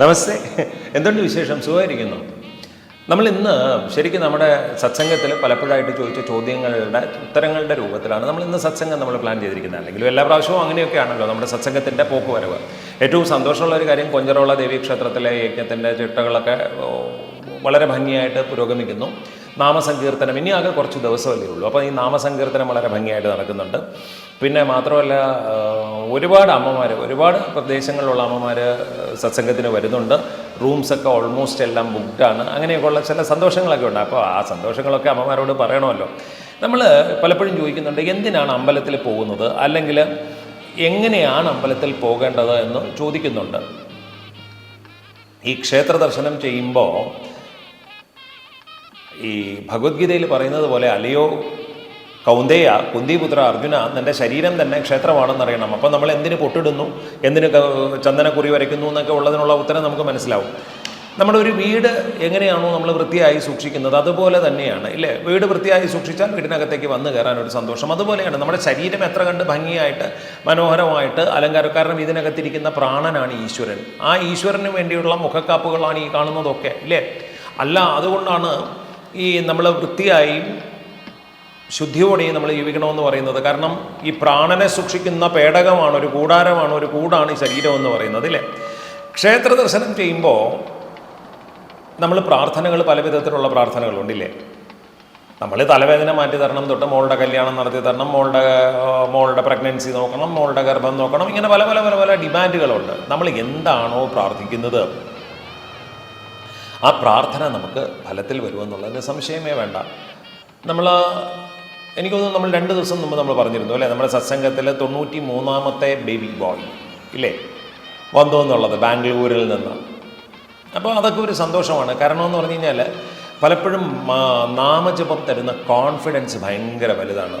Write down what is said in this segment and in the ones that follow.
നമസ്തേ. എന്തുണ്ട് വിശേഷം? സുഖമായിരിക്കുന്നു. നമ്മൾ ഇന്ന് ശരിക്കും നമ്മുടെ സത്സംഗത്തിൽ പലപ്പോഴായിട്ട് ചോദിച്ച ചോദ്യങ്ങളുടെ ഉത്തരങ്ങളുടെ രൂപത്തിലാണ് നമ്മൾ ഇന്ന് സത്സംഗം നമ്മൾ പ്ലാൻ ചെയ്തിരിക്കുന്നത്. അല്ലെങ്കിലും എല്ലാ പ്രാവശ്യവും അങ്ങനെയൊക്കെയാണല്ലോ നമ്മുടെ സത്സംഗത്തിന്റെ പോക്ക് വരവ് ഏറ്റവും സന്തോഷമുള്ള ഒരു കാര്യം കൊഞ്ചറോള ദേവീക്ഷേത്രത്തിലെ യജ്ഞത്തിന്റെ ചിട്ടകളൊക്കെ വളരെ ഭംഗിയായിട്ട് പുരോഗമിക്കുന്നു. നാമസങ്കീർത്തനം. ഇനി ആകെ കുറച്ച് ദിവസമല്ലേ ഉള്ളൂ. അപ്പോൾ ഈ നാമസങ്കീർത്തനം വളരെ ഭംഗിയായിട്ട് നടക്കുന്നുണ്ട്. പിന്നെ മാത്രമല്ല ഒരുപാട് അമ്മമാർ ഒരുപാട് പ്രദേശങ്ങളിലുള്ള അമ്മമാർ സത്സംഗത്തിന് വരുന്നുണ്ട്. റൂംസൊക്കെ ഓൾമോസ്റ്റ് എല്ലാം ബുക്ക്ഡാണ് അങ്ങനെയൊക്കെയുള്ള ചില സന്തോഷങ്ങളൊക്കെ ഉണ്ട്. അപ്പോൾ ആ സന്തോഷങ്ങളൊക്കെ അമ്മമാരോട് പറയണമല്ലോ. നമ്മൾ പലപ്പോഴും ചോദിക്കുന്നുണ്ട് എന്തിനാണ് അമ്പലത്തിൽ പോകുന്നത്? അല്ലെങ്കിൽ എങ്ങനെയാണ് അമ്പലത്തിൽ പോകേണ്ടത് എന്ന് ചോദിക്കുന്നുണ്ട്. ഈ ക്ഷേത്ര ദർശനം ചെയ്യുമ്പോൾ ഈ ഭഗവത്ഗീതയിൽ പറയുന്നത് പോലെ അലയോ കൗന്ദേയ കുന്തിപുത്ര അർജുന നിന്റെ ശരീരം തന്നെ ക്ഷേത്രമാണെന്നറിയണം. അപ്പം നമ്മൾ എന്തിന് പൊട്ടിടുന്നു? എന്തിന് ചന്ദനക്കുറി വരയ്ക്കുന്നു എന്നൊക്കെ ഉള്ളതിനുള്ള ഉത്തരം നമുക്ക് മനസ്സിലാവും. നമ്മുടെ ഒരു വീട് എങ്ങനെയാണോ നമ്മൾ വൃത്തിയായി സൂക്ഷിക്കുന്നത്? അതുപോലെ തന്നെയാണ് ഇല്ലേ? വീട് വൃത്തിയായി സൂക്ഷിച്ചാൽ വീടിനകത്തേക്ക് വന്നു കയറാൻ ഒരു സന്തോഷം. അതുപോലെയാണ് നമ്മുടെ ശരീരം എത്ര കണ്ട് ഭംഗിയായിട്ട് മനോഹരമായിട്ട് അലങ്കാരം കാരണം ഇതിനകത്തിരിക്കുന്ന പ്രാണനാണ് ഈശ്വരൻ. ആ ഈശ്വരന് വേണ്ടിയുള്ള മുഖക്കാപ്പുകളാണ് ഈ കാണുന്നതൊക്കെ ഇല്ലേ? അല്ല അതുകൊണ്ടാണ് ഈ നമ്മൾ വൃത്തിയായി ശുദ്ധിയോടെയും നമ്മൾ ജീവിക്കണമെന്ന് പറയുന്നത് കാരണം ഈ പ്രാണനെ സൂക്ഷിക്കുന്ന പേടകമാണ് ഒരു കൂടാരമാണ് ഒരു കൂടാണ് ഈ ശരീരം എന്ന് പറയുന്നത് അല്ലേ ക്ഷേത്ര ദർശനം ചെയ്യുമ്പോൾ നമ്മൾ പ്രാർത്ഥനകൾ പല വിധത്തിലുള്ള പ്രാർത്ഥനകളുണ്ടില്ലേ നമ്മൾ തലവേദന മാറ്റി തരണം തൊട്ട് മോളുടെ കല്യാണം നടത്തി തരണം മോളുടെ മോളുടെ പ്രഗ്നൻസി നോക്കണം മോളുടെ ഗർഭം നോക്കണം ഇങ്ങനെ പല പല പല പല ഡിമാൻഡുകളുണ്ട് നമ്മൾ എന്താണോ പ്രാർത്ഥിക്കുന്നത് ആ പ്രാർത്ഥന നമുക്ക് ഫലത്തിൽ വരുമെന്നുള്ളതിന് സംശയമേ വേണ്ട. നമ്മൾ എനിക്ക് തോന്നുന്നു നമ്മൾ രണ്ട് ദിവസം മുമ്പ് നമ്മൾ പറഞ്ഞിരുന്നു അല്ലേ? നമ്മുടെ സത്സംഗത്തിൽ തൊണ്ണൂറ്റി മൂന്നാമത്തെ ബേബി ബോയ് ഇല്ലേ? വന്നു എന്നുള്ളത് ബാംഗ്ലൂരിൽ നിന്ന്. അപ്പോൾ അതൊക്കെ ഒരു സന്തോഷമാണ്. കാരണം എന്ന് പറഞ്ഞു കഴിഞ്ഞാൽ പലപ്പോഴും നാമജപം തരുന്ന കോൺഫിഡൻസ് ഭയങ്കര വലുതാണ്.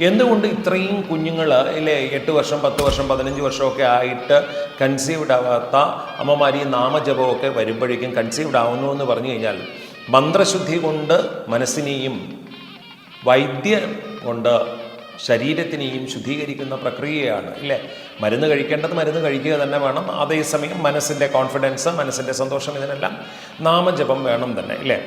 എന്തുകൊണ്ട് ഇത്രയും കുഞ്ഞുങ്ങൾ അല്ലേ എട്ട് വർഷം പത്ത് വർഷം പതിനഞ്ച് വർഷമൊക്കെ ആയിട്ട് കൺസീവ്ഡ് ആവാത്ത അമ്മമാർ ഈ നാമജപമൊക്കെ വരുമ്പോഴേക്കും കൺസീവ്ഡ് ആവുന്നു എന്ന് പറഞ്ഞു കഴിഞ്ഞാൽ മന്ത്രശുദ്ധി കൊണ്ട് മനസ്സിനെയും വൈദ്യ കൊണ്ട് ശരീരത്തിനെയും ശുദ്ധീകരിക്കുന്ന പ്രക്രിയയാണ് ഇല്ലേ? മരുന്ന് കഴിക്കേണ്ടത് മരുന്ന് കഴിക്കുക തന്നെ വേണം. അതേസമയം മനസ്സിന്റെ കോൺഫിഡൻസ് മനസ്സിന്റെ സന്തോഷം ഇതിനെല്ലാം നാമജപം വേണം തന്നെ ഇല്ലേ?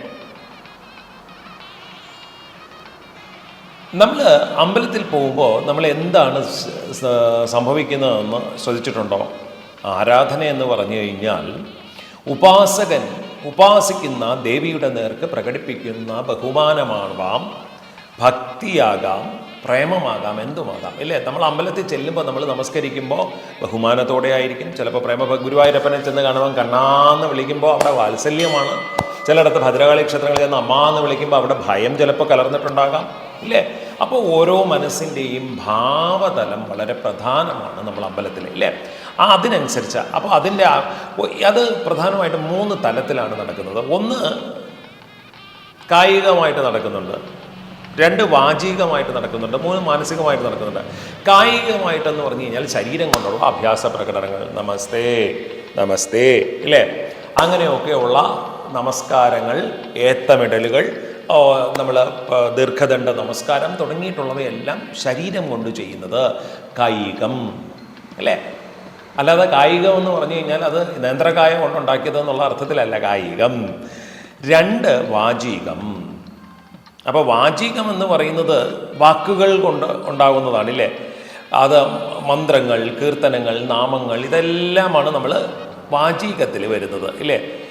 നമ്മൾ അമ്പലത്തിൽ പോകുമ്പോൾ നമ്മൾ എന്താണ് സംഭവിക്കുന്നതെന്ന് ശ്രദ്ധിച്ചിട്ടുണ്ടോ? ആരാധന എന്ന് പറഞ്ഞു കഴിഞ്ഞാൽ ഉപാസകൻ ഉപാസിക്കുന്ന ദേവിയുടെ നേർക്ക് പ്രകടിപ്പിക്കുന്ന ബഹുമാനമാവാം ഭക്തിയാകാം പ്രേമമാകാം എന്തുമാകാം. ഇല്ലേ? നമ്മൾ അമ്പലത്തിൽ ചെല്ലുമ്പോൾ നമ്മൾ നമസ്കരിക്കുമ്പോൾ ബഹുമാനത്തോടെ ആയിരിക്കും. ചിലപ്പോൾ പ്രേമ ഗുരുവായൂരപ്പനെ ചെന്ന് കാണുമ്പോൾ കണ്ണാന്ന് വിളിക്കുമ്പോൾ അവിടെ വാത്സല്യമാണ്. ചിലയിടത്ത് ഭദ്രകാളി ക്ഷേത്രങ്ങളിൽ ചെന്ന് അമ്മാന്ന് വിളിക്കുമ്പോൾ അവിടെ ഭയം ചിലപ്പോൾ കലർന്നിട്ടുണ്ടാകാം. ഇല്ലേ? അപ്പോൾ ഓരോ മനസ്സിന്റെയും ഭാവതലം വളരെ പ്രധാനമാണ് നമ്മൾ അമ്പലത്തിൽ അല്ലേ ആ അതിനനുസരിച്ച് അപ്പോൾ അതിന്റെ അത് പ്രധാനമായിട്ടും മൂന്ന് തലത്തിലാണ് നടക്കുന്നത്. ഒന്ന് കായികമായിട്ട് നടക്കുന്നുണ്ട് രണ്ട് വാചികമായിട്ട് നടക്കുന്നുണ്ട് മൂന്ന് മാനസികമായിട്ട് നടക്കുന്നുണ്ട്. കായികമായിട്ടെന്ന് പറഞ്ഞു കഴിഞ്ഞാൽ ശരീരം കൊണ്ടുള്ള അഭ്യാസ പ്രകടനങ്ങൾ നമസ്തേ നമസ്തേ ഇല്ലേ? അങ്ങനെയൊക്കെയുള്ള നമസ്കാരങ്ങൾ ഏത്തമിടലുകൾ നമ്മൾ ദീർഘദണ്ഡ നമസ്കാരം തുടങ്ങിയിട്ടുള്ളവയെല്ലാം ശരീരം കൊണ്ട് ചെയ്യുന്നത് കായികം അല്ലേ? അല്ലാതെ കായികം എന്ന് പറഞ്ഞു കഴിഞ്ഞാൽ അത് നേന്ത്രകായം കൊണ്ടുണ്ടാക്കിയത് എന്നുള്ള അർത്ഥത്തിലല്ല കായികം. രണ്ട് വാചികം. അപ്പോൾ വാചികം എന്ന് പറയുന്നത് വാക്കുകൾ കൊണ്ട് ഉണ്ടാകുന്നതാണ് ഇല്ലേ? അത് മന്ത്രങ്ങൾ കീർത്തനങ്ങൾ നാമങ്ങൾ ഇതെല്ലാമാണ് നമ്മൾ വാചികത്തിൽ വരുന്നത് ഇല്ലേ?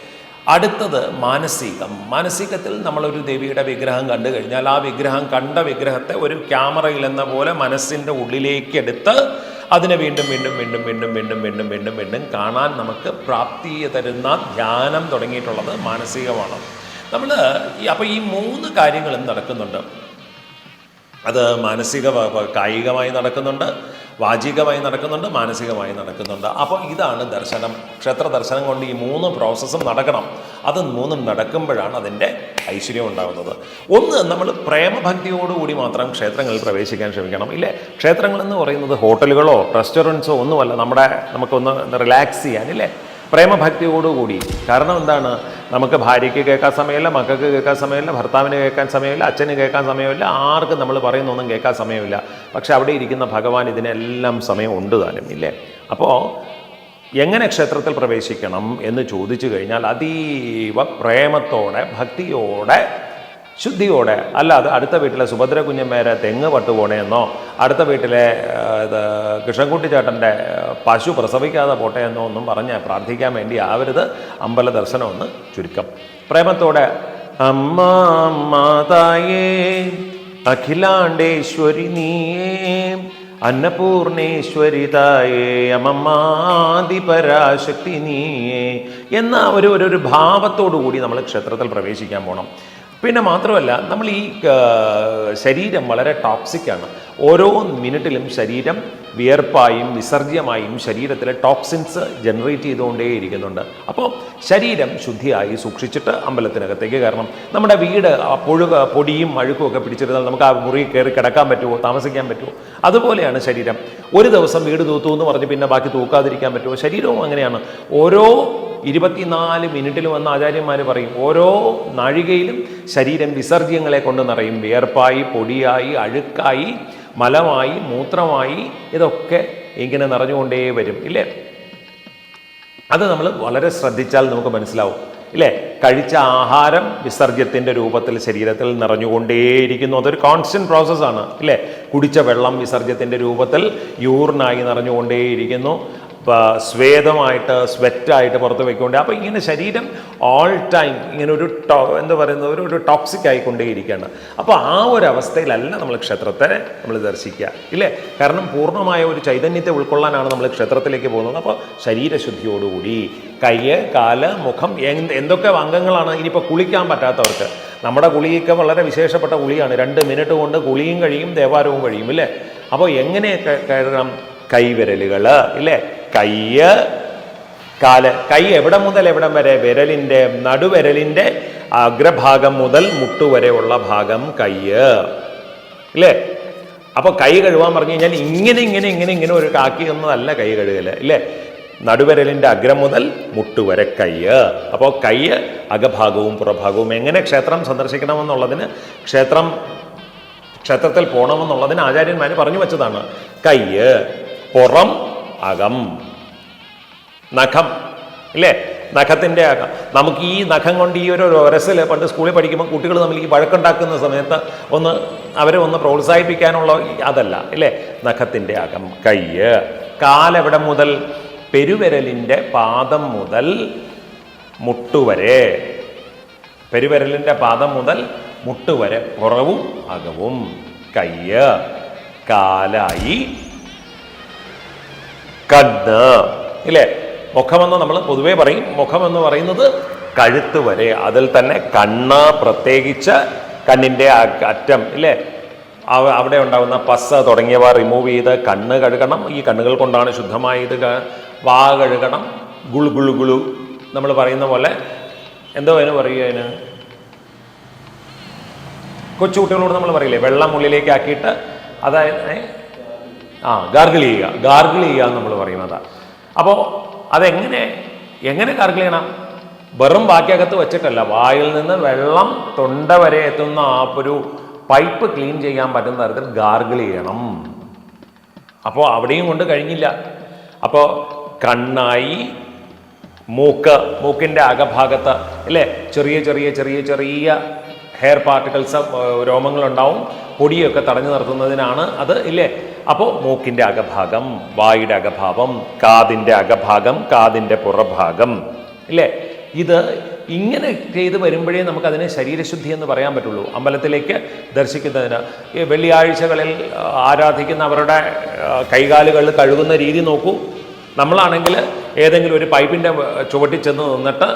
അടുത്തത് മാനസികം. മാനസികത്തിൽ നമ്മളൊരു ദേവിയുടെ വിഗ്രഹം കണ്ടു കഴിഞ്ഞാൽ ആ വിഗ്രഹം കണ്ട വിഗ്രഹത്തെ ഒരു ക്യാമറയിൽ എന്ന പോലെ മനസ്സിന്റെ ഉള്ളിലേക്ക് എടുത്ത് അതിനെ വീണ്ടും വീണ്ടും വീണ്ടും വീണ്ടും വീണ്ടും വീണ്ടും വീണ്ടും വീണ്ടും കാണാൻ നമുക്ക് പ്രാപ്തി തരുന്ന ധ്യാനം തുടങ്ങിയിട്ടുള്ളത് മാനസികമാണ്. നമ്മൾ അപ്പോൾ ഈ മൂന്ന് കാര്യങ്ങളും നടക്കുന്നുണ്ട്. അത് മാനസിക കായികമായി നടക്കുന്നുണ്ട് വാചികമായി നടക്കുന്നുണ്ട് മാനസികമായി നടക്കുന്നുണ്ട്. അപ്പോൾ ഇതാണ് ദർശനം. ക്ഷേത്ര ദർശനം കൊണ്ട് ഈ മൂന്ന് പ്രോസസ്സും നടക്കണം. അത് മൂന്നും നടക്കുമ്പോഴാണ് അതിന്റെ ഐശ്വര്യം ഉണ്ടാകുന്നത് ഒന്ന് നമ്മൾ പ്രേമഭക്തിയോടുകൂടി മാത്രം ക്ഷേത്രങ്ങളിൽ പ്രവേശിക്കാൻ ശ്രമിക്കണം. ഇല്ലേ? ക്ഷേത്രങ്ങളെന്ന് പറയുന്നത് ഹോട്ടലുകളോ റെസ്റ്റോറന്റ്സോ ഒന്നുമല്ല. നമ്മുടെ നമുക്കൊന്ന് റിലാക്സ് ചെയ്യാൻ ഇല്ലേ? പ്രേമഭക്തിയോടുകൂടി. കാരണം എന്താണ്? നമുക്ക് ഭാര്യയ്ക്ക് കേൾക്കാൻ സമയമില്ല മക്കൾക്ക് കേൾക്കാൻ സമയമില്ല ഭർത്താവിന് കേൾക്കാൻ സമയമില്ല അച്ഛന് കേൾക്കാൻ സമയമില്ല ആർക്കും നമ്മൾ പറയുന്നൊന്നും കേൾക്കാൻ സമയമില്ല. പക്ഷെ അവിടെ ഇരിക്കുന്ന ഭഗവാൻ ഇതിനെല്ലാം സമയം ഉണ്ട് താനും ഇല്ലേ? അപ്പോൾ എങ്ങനെ ക്ഷേത്രത്തിൽ പ്രവേശിക്കണം എന്ന് ചോദിച്ചു കഴിഞ്ഞാൽ അതീവ പ്രേമത്തോടെ ഭക്തിയോടെ ശുദ്ധിയോടെ അല്ലാതെ അടുത്ത വീട്ടിലെ സുഭദ്ര കുഞ്ഞമ്മേരെ തെങ്ങ് പട്ടുപോണേന്നോ അടുത്ത വീട്ടിലെ ഇത് കൃഷ്ണൻകുട്ടിച്ചേട്ടന്റെ പശു പ്രസവിക്കാതെ പോട്ടെ എന്നോ ഒന്നും പറഞ്ഞ് പ്രാർത്ഥിക്കാൻ വേണ്ടി ആവരുത്. അമ്പല ദർശനം ഒന്ന് ചുരുക്കം. പ്രേമത്തോടെ അമ്മ മാതായേ അഖിലാണ്ടേശ്വരി നീയേ അന്നപൂർണേശ്വരി തായേ അമ്മമാതിപരാശക്തി നീയേ എന്ന ഒരു ഒരു ഭാവത്തോടു കൂടി നമ്മൾ ക്ഷേത്രത്തിൽ പ്രവേശിക്കാൻ പോകണം പിന്നെ മാത്രമല്ല നമ്മൾ ഈ ശരീരം വളരെ ടോക്സിക്കാണ് ഓരോ മിനിറ്റിലും ശരീരം വിയർപ്പായും വിസർജ്യമായും ശരീരത്തിലെ ടോക്സിൻസ് ജനറേറ്റ് ചെയ്തുകൊണ്ടേ ഇരിക്കുന്നുണ്ട് അപ്പോൾ ശരീരം ശുദ്ധിയായി സൂക്ഷിച്ചിട്ട് അമ്പലത്തിനകത്തേക്ക് കാരണം നമ്മുടെ വീട് ആ പുഴുക പൊടിയും അഴുക്കും ഒക്കെ പിടിച്ചിരുന്നാൽ നമുക്ക് ആ മുറി കയറി കിടക്കാൻ പറ്റുമോ താമസിക്കാൻ പറ്റുമോ? അതുപോലെയാണ് ശരീരം. ഒരു ദിവസം വീട് തൂത്തു എന്ന് പറഞ്ഞ് പിന്നെ ബാക്കി തൂക്കാതിരിക്കാൻ പറ്റുമോ? ശരീരവും അങ്ങനെയാണ്. ഓരോ ഇരുപത്തിനാല് മിനിറ്റിലും വന്ന ആചാര്യന്മാർ പറയും ഓരോ നാഴികയിലും ശരീരം വിസർജ്യങ്ങളെ കൊണ്ട് നിറയും. വിയർപ്പായി പൊടിയായി അഴുക്കായി മലമായി മൂത്രമായി ഇതൊക്കെ ഇങ്ങനെ നിറഞ്ഞുകൊണ്ടേ വരും ഇല്ലേ? അത് നമ്മൾ വളരെ ശ്രദ്ധിച്ചാൽ നമുക്ക് മനസ്സിലാവും ഇല്ലേ? കഴിച്ച ആഹാരം വിസർജ്യത്തിന്റെ രൂപത്തിൽ ശരീരത്തിൽ നിറഞ്ഞുകൊണ്ടേയിരിക്കുന്നു. അതൊരു കോൺസ്റ്റന്റ് പ്രോസസ്സാണ് ഇല്ലേ? കുടിച്ച വെള്ളം വിസർജ്യത്തിന്റെ രൂപത്തിൽ യൂറിനായി നിറഞ്ഞുകൊണ്ടേയിരിക്കുന്നു. സ്വേദമായിട്ട് സ്വെറ്റായിട്ട് പുറത്ത് വയ്ക്കൊണ്ട് അപ്പോൾ ഇങ്ങനെ ശരീരം ഓൾ ടൈം ഇങ്ങനെ ഒരു ടോ എന്താ പറയുന്നത്? ഒരു ഒരു ടോക്സിക് ആയിക്കൊണ്ടേയിരിക്കുകയാണ്. അപ്പോൾ ആ ഒരു അവസ്ഥയിലല്ല നമ്മൾ ക്ഷേത്രത്തെ നമ്മൾ ദർശിക്കുക ഇല്ലേ? കാരണം പൂർണമായ ഒരു ചൈതന്യത്തെ ഉൾക്കൊള്ളാനാണ് നമ്മൾ ക്ഷേത്രത്തിലേക്ക് പോകുന്നത്. അപ്പോൾ ശരീരശുദ്ധിയോടുകൂടി കയ്യ് കാൽ മുഖം എന്ത് എന്തൊക്കെ അംഗങ്ങളാണ് ഇനിയിപ്പോൾ കുളിക്കാൻ പറ്റാത്തവർക്ക്. നമ്മുടെ കുളിയൊക്കെ വളരെ വിശേഷപ്പെട്ട കുളിയാണ്. രണ്ട് മിനിറ്റ് കൊണ്ട് കുളിയും കഴിയും ദേവാരവും കഴിയും ഇല്ലേ? അപ്പോൾ എങ്ങനെയൊക്കെ ക- കഴുകണം കൈവിരലുകൾ ഇല്ലേ? കയ്യ് കാൽ കൈ എവിടെ മുതൽ എവിടം വരെ വിരലിന്റെ നടുവിരലിന്റെ അഗ്രഭാഗം മുതൽ മുട്ടുവരെയുള്ള ഭാഗം കയ്യ്. ഇല്ലേ? അപ്പോൾ കൈ കഴുകാൻ പറഞ്ഞു കഴിഞ്ഞാൽ ഇങ്ങനെ ഇങ്ങനെ ഇങ്ങനെ ഇങ്ങനെ ഒരു കാക്കി ഒന്നല്ല കൈ കഴുകൽ ഇല്ലേ? നടുവിരലിന്റെ അഗ്രം മുതൽ മുട്ടുവരെ കയ്യ്. അപ്പോൾ കയ്യ് അകഭാഗവും പുറഭാഗവും എങ്ങനെ ക്ഷേത്രം സന്ദർശിക്കണമെന്നുള്ളതിന് ക്ഷേത്രം ക്ഷേത്രത്തിൽ പോകണമെന്നുള്ളതിന് ആചാര്യന്മാർ പറഞ്ഞു വെച്ചതാണ്. കയ്യ് പുറം അകം. നഖം ഇല്ലേ? നഖത്തിന്റെ അകം നമുക്ക് ഈ നഖം കൊണ്ട് ഈ ഒരു ഒരസിൽ പണ്ട് സ്കൂളിൽ പഠിക്കുമ്പോൾ കുട്ടികൾ തമ്മിൽ ഈ വഴക്കുണ്ടാക്കുന്ന സമയത്ത് ഒന്ന് അവരെ ഒന്ന് പ്രോത്സാഹിപ്പിക്കാനുള്ള അതല്ല ഇല്ലേ? നഖത്തിന്റെ അകം കയ്യ് കാലെവിടെ മുതൽ? പെരുവിരലിന്റെ പാദം മുതൽ മുട്ടുവരെ പെരുവിരലിന്റെ പാദം മുതൽ മുട്ടുവരെ പുറവും അകവും. കയ്യ് കാലായി. കണ്ണ് ഇല്ലേ? മുഖമെന്ന് നമ്മൾ പൊതുവേ പറയും. മുഖമെന്ന് പറയുന്നത് കഴുത്ത് വരെ. അതിൽ തന്നെ കണ്ണ് പ്രത്യേകിച്ച് കണ്ണിന്റെ അറ്റം ഇല്ലേ? അവിടെ ഉണ്ടാകുന്ന പസ് തുടങ്ങിയവ റിമൂവ് ചെയ്ത് കണ്ണ് കഴുകണം. ഈ കണ്ണുകൾ കൊണ്ടാണ് ശുദ്ധമായത് വാ കഴുകണം. ഗുളു ഗുളു ഗുളു നമ്മൾ പറയുന്ന പോലെ. എന്തോ അതിന് പറയുക അതിന്? കൊച്ചുകുട്ടികളോട് നമ്മൾ പറയില്ലേ വെള്ളം ഉള്ളിലേക്ക് ആക്കിയിട്ട് അതായത് ആ ഗാർഗിൾ ചെയ്യുക. ഗാർഗിൾ ചെയ്യുക നമ്മൾ പറയുന്നത്. അപ്പോൾ അതെങ്ങനെ എങ്ങനെ ഗാർഗിൾ ചെയ്യണം? വെറും ബാക്കിയകത്ത് വെച്ചിട്ടല്ല വായിൽ നിന്ന് വെള്ളം തൊണ്ട വരെ എത്തുന്ന ആ ഒരു പൈപ്പ് ക്ലീൻ ചെയ്യാൻ പറ്റുന്ന തരത്തിൽ ഗാർഗിൾ ചെയ്യണം. അപ്പോൾ അവിടെയും കൊണ്ട് കഴിഞ്ഞില്ല. അപ്പോൾ കണ്ണായി മൂക്ക് മൂക്കിന്റെ അകഭാഗത്ത് അല്ലേ? ചെറിയ ചെറിയ ചെറിയ ചെറിയ ഹെയർ പാർട്ടിക്കിൾസ് രോമങ്ങളുണ്ടാവും. പൊടിയൊക്കെ തടഞ്ഞു നിർത്തുന്നതിനാണ് അത് ഇല്ലേ? അപ്പോൾ മൂക്കിന്റെ അകഭാഗം വായുടെ അകഭാഗം കാതിന്റെ അകഭാഗം കാതിന്റെ പുറഭാഗം. ഇല്ലേ? ഇത് ഇങ്ങനെ ചെയ്ത് വരുമ്പോഴേ നമുക്കതിനെ ശരീരശുദ്ധി എന്ന് പറയാൻ പറ്റുള്ളൂ. അമ്പലത്തിലേക്ക് ദർശിക്കുന്നതിന്. ഈ വെള്ളിയാഴ്ചകളിൽ ആരാധിക്കുന്ന അവരുടെ കൈകാലുകൾ കഴുകുന്ന രീതി നോക്കൂ. നമ്മളാണെങ്കിൽ ഏതെങ്കിലും ഒരു പൈപ്പിന്റെ ചുവട്ടിൽ ചെന്ന് നിന്നിട്ട്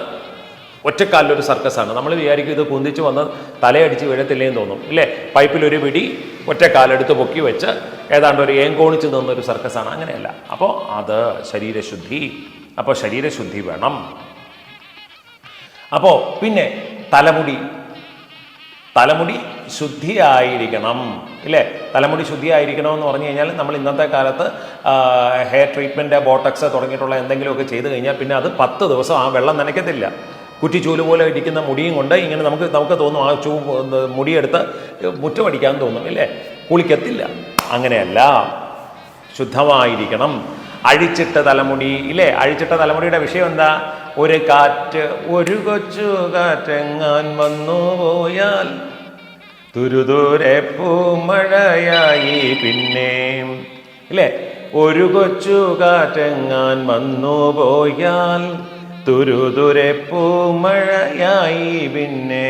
ഒറ്റക്കാലിലൊരു ആണ് നമ്മൾ വിചാരിക്കും ഇത് കുന്തിച്ച് വന്ന് തലയടിച്ച് വീഴത്തില്ലേന്ന് തോന്നും. ഇല്ലേ? പൈപ്പിലൊരു പിടി ഒറ്റക്കാലെടുത്ത് പൊക്കി വെച്ച് ഏതാണ്ട് ഒരു ഏങ്കോണിച്ച് നിന്നൊരു സർക്കസാണ്. അങ്ങനെയല്ല. അപ്പോൾ അത് ശരീരശുദ്ധി. അപ്പോൾ ശരീരശുദ്ധി വേണം. അപ്പോൾ പിന്നെ തലമുടി. തലമുടി ശുദ്ധിയായിരിക്കണം. ഇല്ലേ? തലമുടി ശുദ്ധിയായിരിക്കണം എന്ന് പറഞ്ഞു കഴിഞ്ഞാൽ നമ്മൾ ഇന്നത്തെ കാലത്ത് ഹെയർ ട്രീറ്റ്മെന്റ് ബോട്ടക്സ് തുടങ്ങിയിട്ടുള്ള എന്തെങ്കിലുമൊക്കെ ചെയ്ത് കഴിഞ്ഞാൽ പിന്നെ അത് പത്ത് ദിവസം ആ വെള്ളം നനയ്ക്കത്തില്ല. കുറ്റിച്ചൂൽ പോലെ ഇരിക്കുന്ന മുടിയും കൊണ്ട് ഇങ്ങനെ നമുക്ക് നമുക്ക് തോന്നും ആ ചൂ മുടിയെടുത്ത് മുറ്റമടിക്കാൻ തോന്നും ഇല്ലേ? കുളിക്കത്തില്ല. അങ്ങനെയല്ല. ശുദ്ധമായിരിക്കണം. അഴിച്ചിട്ട തലമുടി ഇല്ലേ? അഴിച്ചിട്ട തലമുടിയുടെ വിഷയം എന്താ? ഒരു കാറ്റ് ഒരു കൊച്ചു കാറ്റെങ്ങാൻ വന്നു പോയാൽ തുരുതുരെ പൂമഴയായി പിന്നെ ഇല്ലേ? ഒരു കൊച്ചു കാറ്റെങ്ങാൻ വന്നു പോയാൽ തുരുതുരെ പൂമഴയായി പിന്നെ.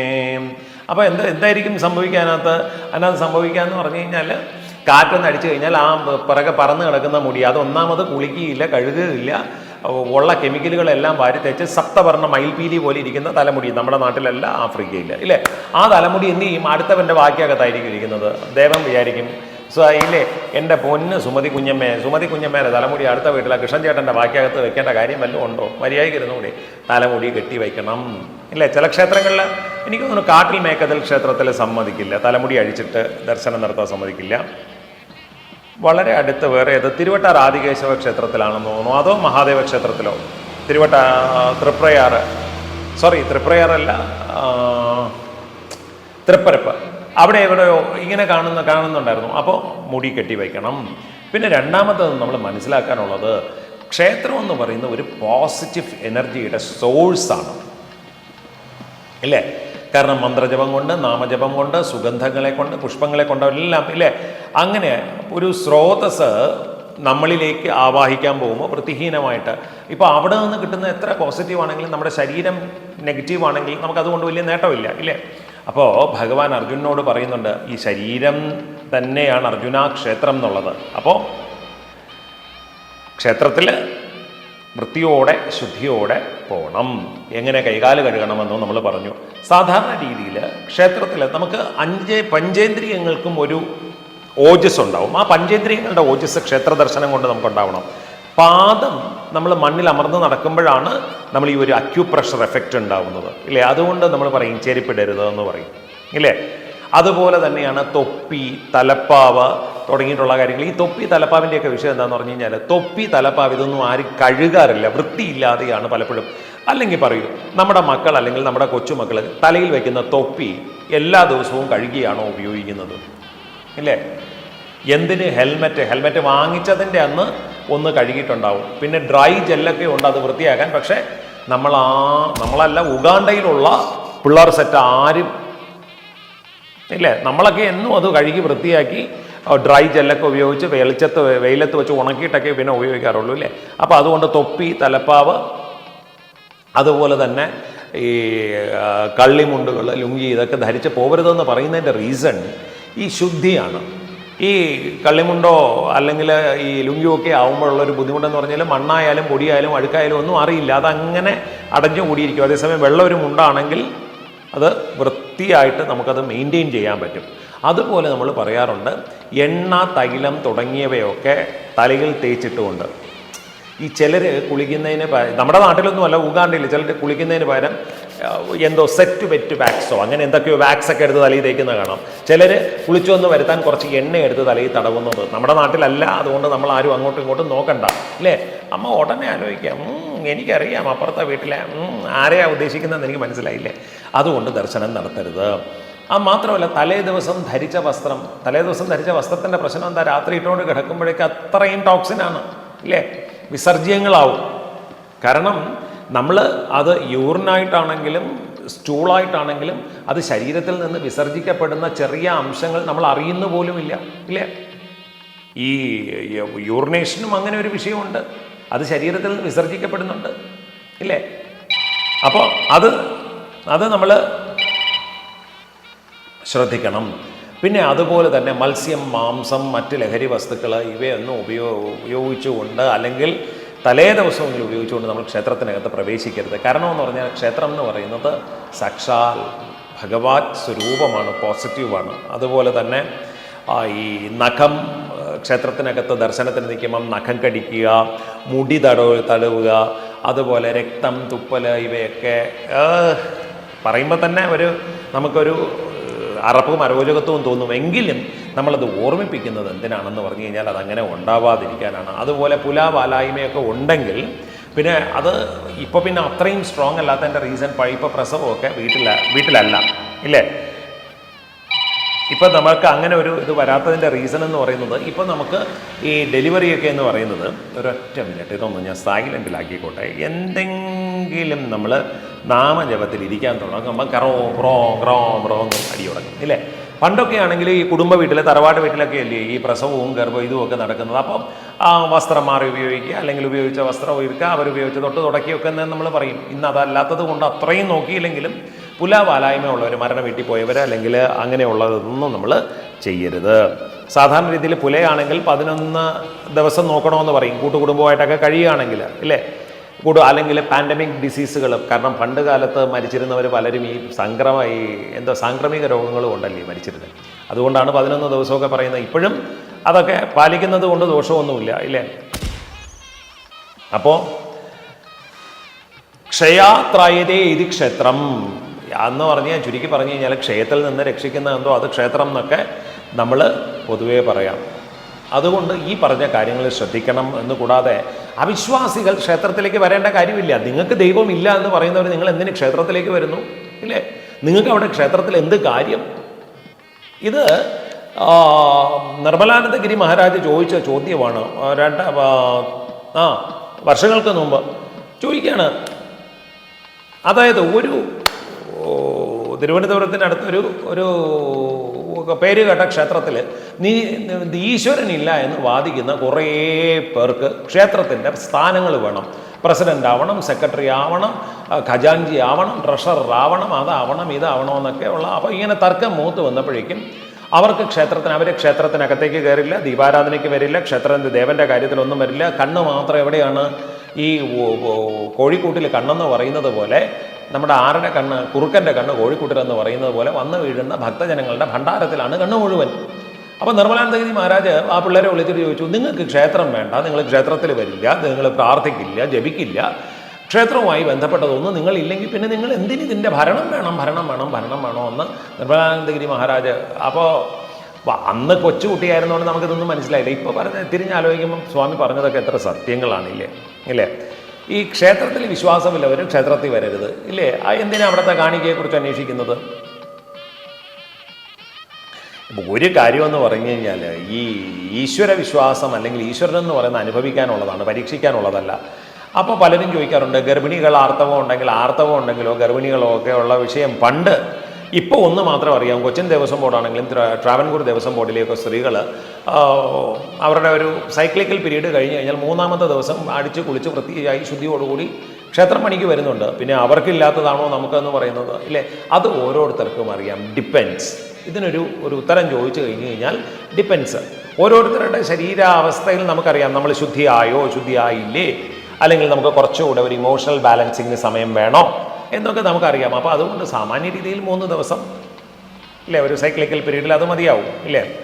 അപ്പൊ എന്താ എന്തായിരിക്കും സംഭവിക്കാനകത്ത് അതിനകത്ത്? സംഭവിക്കാന്ന് പറഞ്ഞു കഴിഞ്ഞാൽ കാറ്റൊന്ന് അടിച്ചു കഴിഞ്ഞാൽ ആ പിറകെ പറന്ന് കിടക്കുന്ന മുടി അത് ഒന്നാമത് കുളിക്കുകയില്ല കഴുകുകയില്ല. ഉള്ള കെമിക്കലുകളെല്ലാം വാരി തേച്ച് സപ്തവർണ മയിൽപീലി പോലെ ഇരിക്കുന്ന തലമുടി നമ്മുടെ നാട്ടിലല്ല ആഫ്രിക്കയില്ല ഇല്ലേ? ആ തലമുടി എന്ത് ചെയ്യും? അടുത്തവന്റെ വാക്യകത്തായിരിക്കും ഇരിക്കുന്നത്. ദേവം വിചാരിക്കും സോ അതിലെ എന്റെ പൊന്ന് സുമതി കുഞ്ഞമ്മേ സുമതി കുഞ്ഞമ്മേരെ തലമുടി അടുത്ത വീട്ടിലെ. കൃഷ്ണൻ ചേട്ടന്റെ വാക്യകത്ത് വെക്കേണ്ട കാര്യം വല്ലതും ഉണ്ടോ? മര്യാദയ്ക്ക് ഇരുന്നുകൂടി തലമുടി കെട്ടി വയ്ക്കണം. ഇല്ലേ? ചില ക്ഷേത്രങ്ങളിൽ എനിക്ക് തോന്നുന്നു കാട്ടിൽ മേക്കതിൽ ക്ഷേത്രത്തിൽ സമ്മതിക്കില്ല. തലമുടി അഴിച്ചിട്ട് ദർശനം നടത്താൻ സമ്മതിക്കില്ല. വളരെ അടുത്ത് വേറെ ഏത് തിരുവട്ടാർ ആദികേശവ ക്ഷേത്രത്തിലാണെന്ന് തോന്നുന്നു. അതോ മഹാദേവ ക്ഷേത്രത്തിലോ? തിരുവട്ട തൃപ്രയാർ സോറി തൃപ്രയാറല്ല തൃപ്പരപ്പ്. അവിടെ എവിടെയോ ഇങ്ങനെ കാണുന്ന കാണുന്നുണ്ടായിരുന്നു. അപ്പോൾ മുടി കെട്ടി വയ്ക്കണം. പിന്നെ രണ്ടാമത്തത് നമ്മൾ മനസ്സിലാക്കാനുള്ളത് ക്ഷേത്രം എന്ന് പറയുന്ന ഒരു പോസിറ്റീവ് എനർജിയുടെ സോഴ്സാണ് ഇല്ലേ? കാരണം മന്ത്രജപം കൊണ്ട് നാമജപം കൊണ്ട് സുഗന്ധങ്ങളെ കൊണ്ട് പുഷ്പങ്ങളെ കൊണ്ട് എല്ലാം ഇല്ലേ? അങ്ങനെ ഒരു സ്രോതസ് നമ്മളിലേക്ക് ആവാഹിക്കാൻ പോകുമ്പോൾ വൃത്തിഹീനമായിട്ട് ഇപ്പോൾ അവിടെ നിന്ന് കിട്ടുന്ന എത്ര പോസിറ്റീവ് ആണെങ്കിലും നമ്മുടെ ശരീരം നെഗറ്റീവ് ആണെങ്കിൽ നമുക്ക് അതുകൊണ്ട് വലിയ നേട്ടമില്ല ഇല്ലേ? അപ്പോൾ ഭഗവാൻ അർജുനോട് പറയുന്നുണ്ട് ഈ ശരീരം തന്നെയാണ് അർജുന ക്ഷേത്രം എന്നുള്ളത്. അപ്പോൾ ക്ഷേത്രത്തിൽ വൃത്തിയോടെ ശുദ്ധിയോടെ പോകണം എങ്ങനെ കൈകാൽ കഴുകണമെന്നും നമ്മൾ പറഞ്ഞു. സാധാരണ രീതിയിൽ ക്ഷേത്രത്തിൽ നമുക്ക് അഞ്ച് പഞ്ചേന്ദ്രിയങ്ങൾക്കും ഒരു ഓജസ് ഉണ്ടാവും ആ പഞ്ചേന്ദ്രിയങ്ങളുടെ ഓജസ് ക്ഷേത്ര ദർശനം കൊണ്ട് നമുക്ക് ഉണ്ടാവണം പാദം നമ്മൾ മണ്ണിൽ അമർന്ന് നടക്കുമ്പോഴാണ് നമ്മൾ ഈ ഒരു അക്യൂപ്രഷർ എഫക്റ്റ് ഉണ്ടാവുന്നത്. ഇല്ലേ? അതുകൊണ്ട് നമ്മൾ പറയും ചെരിപ്പിടരുത് എന്ന് പറയും. ഇല്ലേ? അതുപോലെ തന്നെയാണ് തൊപ്പി തലപ്പാവ് തുടങ്ങിയിട്ടുള്ള കാര്യങ്ങൾ. ഈ തൊപ്പി തലപ്പാവിന്റെയൊക്കെ വിഷയം എന്താന്ന് പറഞ്ഞു കഴിഞ്ഞാൽ തൊപ്പി തലപ്പാവ് ഇതൊന്നും ആരും കഴുകാറില്ല. വൃത്തിയില്ലാതെയാണ് പലപ്പോഴും. അല്ലെങ്കിൽ പറയൂ നമ്മുടെ മക്കൾ അല്ലെങ്കിൽ നമ്മുടെ കൊച്ചുമക്കൾ തലയിൽ വയ്ക്കുന്ന തൊപ്പി എല്ലാ ദിവസവും കഴുകിയാണോ ഉപയോഗിക്കുന്നത്? ഇല്ലേ? എന്തിന് ഹെൽമെറ്റ്? ഹെൽമെറ്റ് വാങ്ങിച്ചതിന്റെ അന്ന് ഒന്ന് കഴുകിയിട്ടുണ്ടാവും. പിന്നെ ഡ്രൈ ജെല്ലൊക്കെ ഉണ്ട് അത് വൃത്തിയാക്കാൻ. പക്ഷേ നമ്മൾ ആ നമ്മളല്ല ഉഗാണ്ടയിലുള്ള പിള്ളേർ സെറ്റ് ആരും ഇല്ലേ? നമ്മളൊക്കെ എന്നും അത് കഴുകി വൃത്തിയാക്കി ഡ്രൈ ജെല്ലൊക്കെ ഉപയോഗിച്ച് വെളിച്ചത്ത് വെയിലത്ത് വെച്ച് ഉണക്കിയിട്ടൊക്കെ പിന്നെ ഉപയോഗിക്കാറുള്ളൂ അല്ലേ അപ്പോൾ അതുകൊണ്ട് തൊപ്പി തലപ്പാവ് അതുപോലെ തന്നെ ഈ കള്ളിമുണ്ടുകൾ ലുങ്കി ഇതൊക്കെ ധരിച്ച് പോകരുതെന്ന് പറയുന്നതിന്റെ റീസൺ ഈ ശുദ്ധിയാണ്. ഈ കള്ളിമുണ്ടോ അല്ലെങ്കിൽ ഈ ലുങ്കിയൊക്കെ ആകുമ്പോഴുള്ളൊരു ബുദ്ധിമുട്ടെന്ന് പറഞ്ഞാൽ മണ്ണായാലും പൊടിയായാലും അഴുക്കായാലും ഒന്നും അറിയില്ല. അതങ്ങനെ അടഞ്ഞു കൂടിയിരിക്കും. അതേസമയം വെള്ളം ഒരു മുണ്ടാണെങ്കിൽ അത് വൃത്തിയായിട്ട് നമുക്കത് മെയിന്റെയിൻ ചെയ്യാൻ പറ്റും. അതുപോലെ നമ്മൾ പറയാറുണ്ട് എണ്ണ തൈലം തുടങ്ങിയവയൊക്കെ തലയിൽ തേച്ചിട്ടുകൊണ്ട് ഈ ചിലർ കുളിക്കുന്നതിന് നമ്മുടെ നാട്ടിലൊന്നും അല്ല ഉഗാണ്ടയിൽ ചിലർ കുളിക്കുന്നതിന് പകരം എന്തോ സെറ്റ് വെറ്റ് വാക്സോ അങ്ങനെ എന്തൊക്കെയോ വാക്സ് ഒക്കെ എടുത്ത് തലയിൽ തേക്കുന്ന കാണാം. ചിലർ കുളിച്ചു വന്ന് വരുത്താൻ കുറച്ച് എണ്ണ എടുത്ത് തലയിൽ തടവുന്നത് നമ്മുടെ നാട്ടിലല്ല അതുകൊണ്ട് നമ്മൾ ആരും അങ്ങോട്ടും ഇങ്ങോട്ടും നോക്കണ്ട. അല്ലേ? അമ്മ ഉടനെ ആലോചിക്കാം "ഉം, എനിക്കറിയാം അപ്പുറത്തെ വീട്ടിലെ ആരെയാണ് ആരെയാ ഉദ്ദേശിക്കുന്നതെന്ന് എനിക്ക് മനസ്സിലായില്ലേ? അതുകൊണ്ട് ദർശനം നടത്തരുത്. ആ മാത്രമല്ല തലേ ദിവസം ധരിച്ച വസ്ത്രം തലേ ദിവസം ധരിച്ച വസ്ത്രത്തിന്റെ പ്രശ്നം എന്താ? രാത്രി ഇട്ടുകൊണ്ട് കിടക്കുമ്പോഴേക്ക് അത്രയും ടോക്സിനാണ് ഇല്ലേ? വിസർജ്യങ്ങളാവും. കാരണം നമ്മൾ അത് യൂറിനായിട്ടാണെങ്കിലും സ്റ്റൂളായിട്ടാണെങ്കിലും അത് ശരീരത്തിൽ നിന്ന് വിസർജിക്കപ്പെടുന്ന ചെറിയ അംശങ്ങൾ നമ്മൾ അറിയുന്ന പോലുമില്ല ഇല്ലേ. ഈ യൂറിനേഷനും അങ്ങനെ ഒരു വിഷയമുണ്ട്. അത് ശരീരത്തിൽ നിന്ന് വിസർജിക്കപ്പെടുന്നുണ്ട്. ഇല്ലേ? അപ്പോൾ അത് അത് നമ്മൾ ശ്രദ്ധിക്കണം. പിന്നെ അതുപോലെ തന്നെ മത്സ്യം മാംസം മറ്റ് ലഹരി വസ്തുക്കൾ ഇവയൊന്നും ഉപയോ ഉപയോഗിച്ചുകൊണ്ട് അല്ലെങ്കിൽ തലേ ദിവസമെങ്കിലും ഉപയോഗിച്ചുകൊണ്ട് നമ്മൾ ക്ഷേത്രത്തിനകത്ത് പ്രവേശിക്കരുത്. കാരണം എന്ന് പറഞ്ഞാൽ ക്ഷേത്രം എന്ന് പറയുന്നത് സാക്ഷാൽ ഭഗവാൻ സ്വരൂപമാണ് പോസിറ്റീവാണ്. അതുപോലെ തന്നെ ഈ നഖം ക്ഷേത്രത്തിനകത്ത് ദർശനത്തിന് നിൽക്കുമ്പം നഖം കടിക്കുക മുടി തടവ് തടവുക അതുപോലെ രക്തം തുപ്പൽ ഇവയൊക്കെ പറയുമ്പോൾ തന്നെ ഒരു നമുക്കൊരു അറപ്പും അരോചകത്വവും തോന്നും എങ്കിലും നമ്മളത് ഓർമ്മിപ്പിക്കുന്നത് എന്തിനാണെന്ന് പറഞ്ഞു കഴിഞ്ഞാൽ അതങ്ങനെ ഉണ്ടാവാതിരിക്കാനാണ്. അതുപോലെ പുലാവാലായ്മയൊക്കെ ഉണ്ടെങ്കിൽ പിന്നെ അത് ഇപ്പോൾ പിന്നെ അത്രയും സ്ട്രോങ് അല്ലാത്തതിന്റെ റീസൺ ഇപ്പോൾ പ്രസവമൊക്കെ വീട്ടില വീട്ടിലല്ല ഇല്ലേ? ഇപ്പം നമുക്ക് അങ്ങനെ ഒരു ഇത് വരാത്തതിന്റെ റീസൺ എന്ന് പറയുന്നത് ഇപ്പം നമുക്ക് ഈ ഡെലിവറിയൊക്കെ എന്ന് പറയുന്നത് ഒരൊറ്റ മിനിറ്റ് ഇതൊന്നും ഞാൻ സൈലന്റിലാക്കിക്കോട്ടെ എന്തെങ്കിലും നമ്മൾ നാമജപത്തിൽ ഇരിക്കാൻ തുടങ്ങുമ്പോൾ കറോ ക്രോ ക്രോ ക്രോ എന്ന് അടി തുടങ്ങും ഇല്ലേ? പണ്ടൊക്കെ ആണെങ്കിൽ ഈ കുടുംബ വീട്ടിലെ തറവാട് വീട്ടിലൊക്കെ അല്ലേ ഈ പ്രസവവും ഗർഭവും ഒക്കെ നടക്കുന്നത്? അപ്പം ആ വസ്ത്രം മാറി ഉപയോഗിക്കുക അല്ലെങ്കിൽ ഉപയോഗിച്ച വസ്ത്രം ഉയർക്കുക അവർ ഉപയോഗിച്ച തൊട്ട് തുടക്കിയൊക്കെ എന്ന് നമ്മൾ പറയും. ഇന്ന് അതല്ലാത്തത് കൊണ്ട് അത്രയും നോക്കിയില്ലെങ്കിലും പുലാവാലായ്മ ഉള്ളവർ മരണ വീട്ടിൽ പോയവർ അല്ലെങ്കിൽ അങ്ങനെയുള്ളതൊന്നും നമ്മൾ ചെയ്യരുത്. സാധാരണ രീതിയിൽ പുലയാണെങ്കിൽ പതിനൊന്ന് ദിവസം നോക്കണമെന്ന് പറയും. കൂട്ടുകുടുംബമായിട്ടൊക്കെ കഴിയുകയാണെങ്കിൽ ഇല്ലേ? കൂടു അല്ലെങ്കിൽ പാൻഡമിക് ഡിസീസുകൾ കാരണം പണ്ട് കാലത്ത് മരിച്ചിരുന്നവർ പലരും ഈ സംക്രമ ഈ എന്തോ സാംക്രമിക രോഗങ്ങളും ഉണ്ടല്ലേ മരിച്ചിരുന്നത് അതുകൊണ്ടാണ് പതിനൊന്ന് ദിവസമൊക്കെ പറയുന്നത്. ഇപ്പോഴും അതൊക്കെ പാലിക്കുന്നത് കൊണ്ട് ദോഷമൊന്നുമില്ല ഇല്ലേ? അപ്പോൾ ക്ഷയാത്രായതേ ഇത് ക്ഷേത്രം. എന്ന് പറഞ്ഞ് ചുരുക്കി പറഞ്ഞു കഴിഞ്ഞാൽ ക്ഷയത്തിൽ നിന്ന് രക്ഷിക്കുന്ന എന്തോ അത് ക്ഷേത്രം എന്നൊക്കെ നമ്മൾ പൊതുവേ പറയാം. അതുകൊണ്ട് ഈ പറഞ്ഞ കാര്യങ്ങൾ ശ്രദ്ധിക്കണം എന്ന് കൂടാതെ അവിശ്വാസികൾ ക്ഷേത്രത്തിലേക്ക് വരേണ്ട കാര്യമില്ല. നിങ്ങൾക്ക് ദൈവമില്ല എന്ന് പറയുന്നവർ നിങ്ങൾ എന്തിന് ക്ഷേത്രത്തിലേക്ക് വരുന്നു? ഇല്ലേ? നിങ്ങൾക്ക് അവിടെ ക്ഷേത്രത്തിൽ എന്ത് കാര്യം? ഇത് നിർമ്മലാനന്ദഗിരി മഹാരാജ് ചോദിച്ച ചോദ്യമാണ്. രണ്ട ആ, വർഷങ്ങൾക്ക് മുമ്പ് ചോദിക്കുകയാണ്. അതായത് ഒരു തിരുവനന്തപുരത്തിനടുത്തൊരു ഒരു പേര് കേട്ട ക്ഷേത്രത്തിൽ നീ ഈശ്വരനില്ല എന്ന് വാദിക്കുന്ന കുറേ പേർക്ക് ക്ഷേത്രത്തിന്റെ സ്ഥാനങ്ങൾ വേണം. പ്രസിഡന്റ് ആവണം സെക്രട്ടറി ആവണം ഖജാൻജി ആവണം ട്രഷറർ ആവണം അതാവണം ഇതാവണം എന്നൊക്കെ ഉള്ള അപ്പോൾ ഇങ്ങനെ തർക്കം മൂത്ത് വന്നപ്പോഴേക്കും അവർക്ക് ക്ഷേത്രത്തിന് അവർ ക്ഷേത്രത്തിനകത്തേക്ക് കയറില്ല ദീപാരാധനയ്ക്ക് വരില്ല ക്ഷേത്രത്തിന്റെ ദേവന്റെ കാര്യത്തിലൊന്നും വരില്ല കണ്ണ് മാത്രം എവിടെയാണ് ഈ കോഴിക്കൂട്ടിൽ കണ്ണെന്ന് പറയുന്നത് പോലെ നമ്മുടെ ആരുടെ കണ്ണ് കുറുക്കന്റെ കണ്ണ് കോഴിക്കുട്ടർ എന്ന് പറയുന്നത് പോലെ വന്ന് വീഴുന്ന ഭക്തജനങ്ങളുടെ ഭണ്ഡാരത്തിലാണ് കണ്ണ് മുഴുവൻ. അപ്പോൾ നിർമ്മലാനന്ദഗിരി മഹാരാജ് ആ പിള്ളേരെ വിളിച്ചിട്ട് ചോദിച്ചു നിങ്ങൾക്ക് ക്ഷേത്രം വേണ്ട നിങ്ങൾ ക്ഷേത്രത്തിൽ വരില്ല നിങ്ങൾ പ്രാർത്ഥിക്കില്ല ജപിക്കില്ല. ക്ഷേത്രവുമായി ബന്ധപ്പെട്ടതൊന്നും നിങ്ങൾ ഇല്ലെങ്കിൽ പിന്നെ നിങ്ങൾ എന്തിന് ഇതിന്റെ ഭരണം വേണം ഭരണം വേണം ഭരണം വേണോ? എന്ന് നിർമ്മലാനന്ദഗിരി മഹാരാജ് അപ്പോൾ അന്ന് കൊച്ചുകുട്ടിയായിരുന്നുകൊണ്ട് നമുക്കിതൊന്നും മനസ്സിലായില്ല. ഇപ്പോൾ പറഞ്ഞ് തിരിഞ്ഞാലോചിക്കുമ്പോൾ സ്വാമി പറഞ്ഞതൊക്കെ എത്ര സത്യങ്ങളാണ് ഇല്ലേ? ഇല്ലേ? ഈ ക്ഷേത്രത്തിൽ വിശ്വാസമില്ലവർ ക്ഷേത്രത്തിൽ വരരുത്. ഇല്ലേ? എന്തിനാ അവിടുത്തെ കാണിക്കയെക്കുറിച്ച് അന്വേഷിക്കുന്നത്? ഒരു കാര്യമെന്ന് പറഞ്ഞു കഴിഞ്ഞാൽ ഈ ഈശ്വര വിശ്വാസം അല്ലെങ്കിൽ ഈശ്വരൻ എന്ന് പറയുന്നത് അനുഭവിക്കാനുള്ളതാണ് പരീക്ഷിക്കാനുള്ളതല്ല. അപ്പോൾ പലരും ചോദിക്കാറുണ്ട് ഗർഭിണികൾ ആർത്തവം ഉണ്ടെങ്കിൽ ആർത്തവം ഉണ്ടെങ്കിലോ ഗർഭിണികളോ ഒക്കെ ഉള്ള വിഷയം പണ്ട് ഇപ്പോൾ ഒന്ന് മാത്രം അറിയാം. കൊച്ചിൻ ദേവസ്വം ബോർഡാണെങ്കിലും ട്രാ- ട്രാവൻകൂർ ദേവസ്വം ബോർഡിലെയൊക്കെ സ്ത്രീകൾ അവരുടെ ഒരു സൈക്ലിക്കൽ പീരീഡ് കഴിഞ്ഞ് കഴിഞ്ഞാൽ മൂന്നാമത്തെ ദിവസം അടിച്ച് കുളിച്ച് വൃത്തിയായി ശുദ്ധിയോടുകൂടി ക്ഷേത്രം പണിക്ക് വരുന്നുണ്ട്. പിന്നെ അവർക്കില്ലാത്തതാണോ നമുക്കെന്ന് പറയുന്നത് ഇല്ലേ? അത് ഓരോരുത്തർക്കും അറിയാം. ഡിപ്പെൻസ് ഇതിനൊരു ഒരു ഉത്തരം ചോദിച്ചു കഴിഞ്ഞു കഴിഞ്ഞാൽ ഡിപ്പെൻസ് ഓരോരുത്തരുടെ ശരീരാവസ്ഥയിൽ നമുക്കറിയാം നമ്മൾ ശുദ്ധിയായോ ശുദ്ധിയായില്ലേ? അല്ലെങ്കിൽ നമുക്ക് കുറച്ചുകൂടെ ഒരു ഇമോഷണൽ ബാലൻസിങ് സമയം വേണോ? എന്നൊക്കെ നമുക്കറിയാം. അപ്പോൾ അതുകൊണ്ട് സാമാന്യ രീതിയിൽ മൂന്ന് ദിവസം ഇല്ലേ? ഒരു സൈക്ലിക്കൽ പീരീഡിൽ അത് മതിയാവും ഇല്ലേ?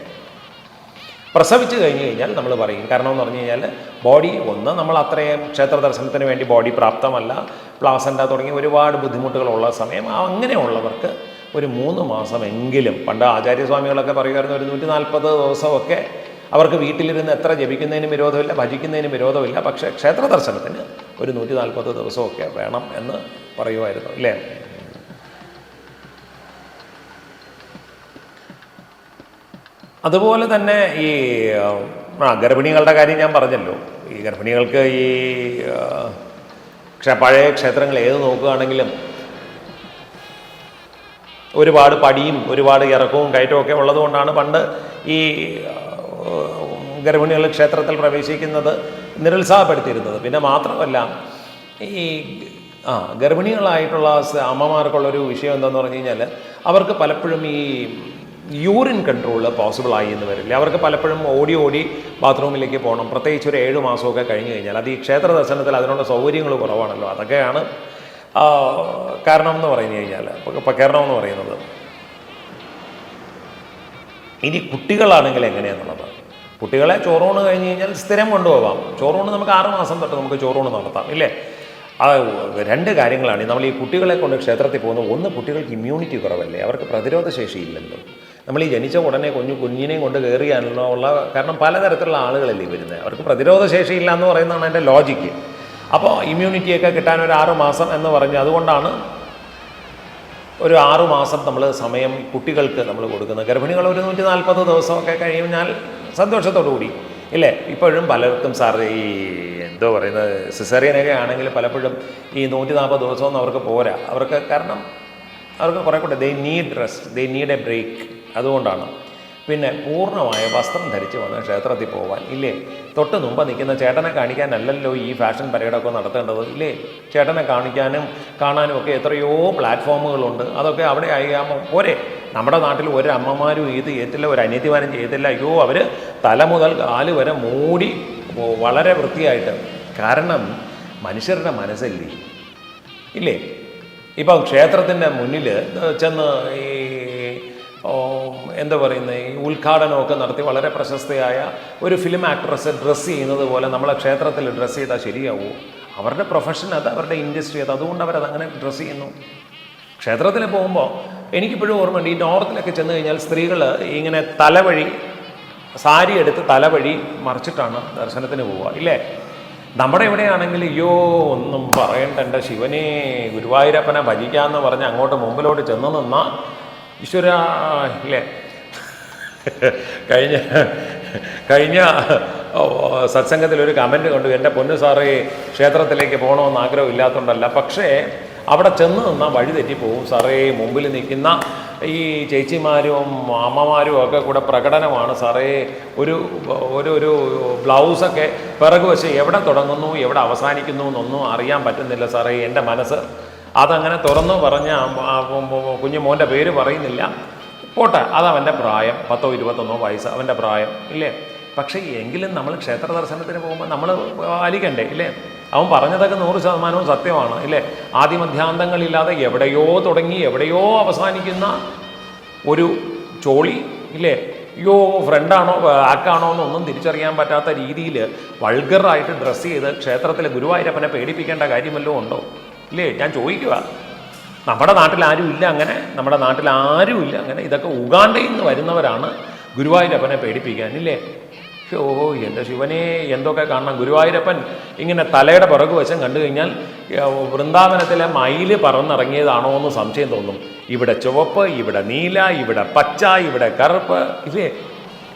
പ്രസവിച്ച് കഴിഞ്ഞ് കഴിഞ്ഞാൽ നമ്മൾ പറയും. കാരണം എന്ന് പറഞ്ഞു കഴിഞ്ഞാൽ ബോഡി ഒന്ന് നമ്മൾ അത്രയും ക്ഷേത്ര ദർശനത്തിന് വേണ്ടി ബോഡി പ്രാപ്തമല്ല. പ്ലാസന്റ തുടങ്ങി ഒരുപാട് ബുദ്ധിമുട്ടുകളുള്ള സമയം അങ്ങനെയുള്ളവർക്ക് ഒരു മൂന്ന് മാസമെങ്കിലും പണ്ട് ആചാര്യസ്വാമികളൊക്കെ പറയുമായിരുന്നു ഒരു നൂറ്റി നാൽപ്പത് ദിവസമൊക്കെ അവർക്ക് വീട്ടിലിരുന്ന് എത്ര ജപിക്കുന്നതിനും വിരോധമില്ല ഭജിക്കുന്നതിനും വിരോധമില്ല. പക്ഷേ ക്ഷേത്ര ദർശനത്തിന് ഒരു നൂറ്റി നാൽപ്പത് ദിവസമൊക്കെ വേണം എന്ന് പറയുമായിരുന്നു അല്ലേ? അതുപോലെ തന്നെ ഈ ആ ഗർഭിണികളുടെ കാര്യം ഞാൻ പറഞ്ഞല്ലോ. ഈ ഗർഭിണികൾക്ക് ഈ പഴയ ക്ഷേത്രങ്ങൾ ഏത് നോക്കുകയാണെങ്കിലും ഒരുപാട് പടിയും ഒരുപാട് ഇറക്കവും കയറ്റവും ഒക്കെ ഉള്ളതുകൊണ്ടാണ് പണ്ട് ഈ ഗർഭിണികൾ ക്ഷേത്രത്തിൽ പ്രവേശിക്കുന്നത് നിരുത്സാഹപ്പെടുത്തിയിരുന്നത്. പിന്നെ മാത്രമല്ല ഈ ആ ഗർഭിണികളായിട്ടുള്ള അമ്മമാർക്കുള്ളൊരു വിഷയം എന്താണെന്ന് പറഞ്ഞു കഴിഞ്ഞാൽ അവർക്ക് പലപ്പോഴും ഈ യൂറിൻ കൺട്രോൾ പോസിബിൾ ആയി എന്ന് വരില്ല. അവർക്ക് പലപ്പോഴും ഓടി ഓടി ബാത്റൂമിലേക്ക് പോകണം. പ്രത്യേകിച്ച് ഒരു ഏഴ് മാസമൊക്കെ കഴിഞ്ഞ് കഴിഞ്ഞാൽ അത് ഈ ക്ഷേത്ര ദർശനത്തിൽ അതിനുള്ള സൗകര്യങ്ങൾ കുറവാണല്ലോ. അതൊക്കെയാണ് കാരണം എന്ന് പറഞ്ഞു കഴിഞ്ഞാൽ കാരണം എന്ന് പറയുന്നത് ഇനി കുട്ടികളാണെങ്കിൽ എങ്ങനെയാണെന്നുള്ളത് കുട്ടികളെ ചോറൂണ് കഴിഞ്ഞ് കഴിഞ്ഞാൽ സ്ഥിരം കൊണ്ടുപോകാം. ചോറൂണ് നമുക്ക് ആറ് മാസം തൊട്ട് നമുക്ക് ചോറൂണ് നടത്താം ഇല്ലേ? ആ രണ്ട് കാര്യങ്ങളാണ്. നമ്മൾ ഈ കുട്ടികളെ കൊണ്ട് ക്ഷേത്രത്തിൽ പോകുന്നത് ഒന്ന് കുട്ടികൾക്ക് ഇമ്മ്യൂണിറ്റി കുറവല്ലേ? അവർക്ക് പ്രതിരോധ ശേഷി ഇല്ലല്ലോ. നമ്മൾ ഈ ജനിച്ച ഉടനെ കുഞ്ഞു കുഞ്ഞിനെയും കൊണ്ട് കയറിയാണല്ലോ ഉള്ള കാരണം പലതരത്തിലുള്ള ആളുകളല്ലേ വരുന്നത്. അവർക്ക് പ്രതിരോധ ശേഷി ഇല്ല എന്ന് പറയുന്നതാണ് എന്റെ ലോജിക്ക് അപ്പോൾ ഇമ്മ്യൂണിറ്റിയൊക്കെ കിട്ടാൻ ഒരു ആറ് മാസം എന്ന് പറഞ്ഞു അതുകൊണ്ടാണ് ഒരു ആറു മാസം നമ്മൾ സമയം കുട്ടികൾക്ക് നമ്മൾ കൊടുക്കുന്നത്. ഗർഭിണികൾ ഒരു നൂറ്റി നാൽപ്പത് ദിവസമൊക്കെ കഴിഞ്ഞാൽ സന്തോഷത്തോടു കൂടി. ഇല്ലേ? ഇപ്പോഴും പലർക്കും സാർ ഈ എന്തോ പറയുന്നത് സിസേറിയനൊക്കെ ആണെങ്കിൽ പലപ്പോഴും ഈ നൂറ്റി നാൽപ്പത് ദിവസമൊന്നും അവർക്ക് പോരാ. അവർക്ക് കാരണം അവർക്ക് കുറേ കൂടെ they need rest they need a break അതുകൊണ്ടാണ്. പിന്നെ പൂർണമായ വസ്ത്രം ധരിച്ച് വന്ന് ക്ഷേത്രത്തിൽ പോകാൻ ഇല്ലേ? തൊട്ട് മുമ്പ് നിൽക്കുന്ന ചേട്ടനെ കാണിക്കാനല്ലല്ലോ ഈ ഫാഷൻ പരേഡൊക്കെ നടത്തേണ്ടത് ഇല്ലേ? ചേട്ടനെ കാണിക്കാനും കാണാനും ഒക്കെ എത്രയോ പ്ലാറ്റ്ഫോമുകളുണ്ട് അതൊക്കെ അവിടെ ആയാമോ പോരെ. നമ്മുടെ നാട്ടിൽ ഒരു അമ്മമാരും ഇത് ചെയ്യത്തില്ല ഒരു അനിയത്തിമാരും ചെയ്തില്ല അയ്യോ അവർ തല മുതൽ കാൽ വരെ മൂടി വളരെ വൃത്തിയായിട്ട്. കാരണം മനുഷ്യരുടെ മനസ്സല്ലേ? ഇല്ലേ? ഇപ്പം ക്ഷേത്രത്തിന്റെ മുന്നിൽ ചെന്ന് ഈ എന്താ പറയുന്നത് ഈ ഉദ്ഘാടനമൊക്കെ നടത്തി വളരെ പ്രശസ്തയായ ഒരു ഫിലിം ആക്ട്രസ് ഡ്രസ്സ് ചെയ്യുന്നത് പോലെ നമ്മളെ ക്ഷേത്രത്തിൽ ഡ്രസ്സ് ചെയ്താൽ ശരിയാവൂ? അവരുടെ പ്രൊഫഷൻ അത് അവരുടെ ഇൻഡസ്ട്രി അത് അതുകൊണ്ട് അവരത് അങ്ങനെ ഡ്രസ്സ് ചെയ്യുന്നു. ക്ഷേത്രത്തിൽ പോകുമ്പോൾ എനിക്കിപ്പോഴും ഓർമ്മയുണ്ട് ഈ നോർത്തിലൊക്കെ ചെന്ന് കഴിഞ്ഞാൽ സ്ത്രീകൾ ഇങ്ങനെ തലവഴി സാരി എടുത്ത് തലവഴി മറിച്ചിട്ടാണ് ദർശനത്തിന് പോവുക ഇല്ലേ? നമ്മുടെ ഇവിടെയാണെങ്കിൽ അയ്യോ ഒന്നും പറയണ്ട എന്റെ ശിവനെ ഗുരുവായൂരപ്പനെ ഭജിക്കാമെന്ന് പറഞ്ഞ് അങ്ങോട്ട് മുമ്പിലോട്ട് ചെന്ന് നിന്ന ഈശ്വര ഇല്ലേ? കഴിഞ്ഞ കഴിഞ്ഞ സത്സംഗത്തിൽ ഒരു കമന്റ് കണ്ടു എന്റെ പൊന്നു സാറേ ക്ഷേത്രത്തിലേക്ക് പോകണമെന്ന് ആഗ്രഹം ഇല്ലാത്തതുകൊണ്ടല്ല പക്ഷേ അവിടെ ചെന്ന് നിന്നാൽ വഴി തെറ്റിപ്പോവും സാറേ മുമ്പിൽ നിൽക്കുന്ന ഈ ചേച്ചിമാരും അമ്മമാരും ഒക്കെ കൂടെ പ്രകടനമാണ്. സാറേ ഒരു ഒരു ഒരു ബ്ലൗസൊക്കെ പിറകു വശം എവിടെ തുടങ്ങുന്നു എവിടെ അവസാനിക്കുന്നു എന്നൊന്നും അറിയാൻ പറ്റുന്നില്ല സാറേ എന്റെ മനസ്സ്. അതങ്ങനെ തുറന്നു പറഞ്ഞ കുഞ്ഞു മോന്റെ പേര് പറയുന്നില്ല. പോട്ടെ അതവന്റെ പ്രായം പത്തോ ഇരുപത്തൊന്നോ വയസ്സ് അവന്റെ പ്രായം ഇല്ലേ? പക്ഷേ എങ്കിലും നമ്മൾ ക്ഷേത്ര ദർശനത്തിന് പോകുമ്പോൾ നമ്മൾ പാലിക്കണ്ടേ ഇല്ലേ? അവൻ പറഞ്ഞതൊക്കെ നൂറ് ശതമാനവും സത്യമാണ് ഇല്ലേ ആദ്യമധ്യാന്തങ്ങളില്ലാതെ എവിടെയോ തുടങ്ങി എവിടെയോ അവസാനിക്കുന്ന ഒരു ചോളി ഇല്ലേ? അയ്യോ ഫ്രണ്ടാണോ ആക്കാണോ എന്നൊന്നും തിരിച്ചറിയാൻ പറ്റാത്ത രീതിയിൽ വൾഗറായിട്ട് ഡ്രസ്സ് ചെയ്ത് ക്ഷേത്രത്തിലെ ഗുരുവായൂരപ്പനെ പേടിപ്പിക്കേണ്ട കാര്യമല്ലോ ഉണ്ടോ? ഇല്ലേ? ഞാൻ ചോദിക്കുക നമ്മുടെ നാട്ടിൽ ആരും ഇല്ല അങ്ങനെ നമ്മുടെ നാട്ടിൽ ആരും ഇല്ല അങ്ങനെ. ഇതൊക്കെ ഉഗാണ്ടയിൽ നിന്ന് വരുന്നവരാണ് ഗുരുവായൂരപ്പനെ പേടിപ്പിക്കാൻ ഇല്ലേ? ഓ എന്റെ ശിവനെ എന്തൊക്കെ കാണണം? ഗുരുവായൂരപ്പൻ ഇങ്ങനെ തലയുടെ പിറകു വശം കണ്ടു കഴിഞ്ഞാൽ വൃന്ദാവനത്തിലെ മയിൽ പറന്നിറങ്ങിയതാണോ എന്ന് സംശയം തോന്നും. ഇവിടെ ചുവപ്പ് ഇവിടെ നീല ഇവിടെ പച്ച ഇവിടെ കറുപ്പ് ഇല്ലേ?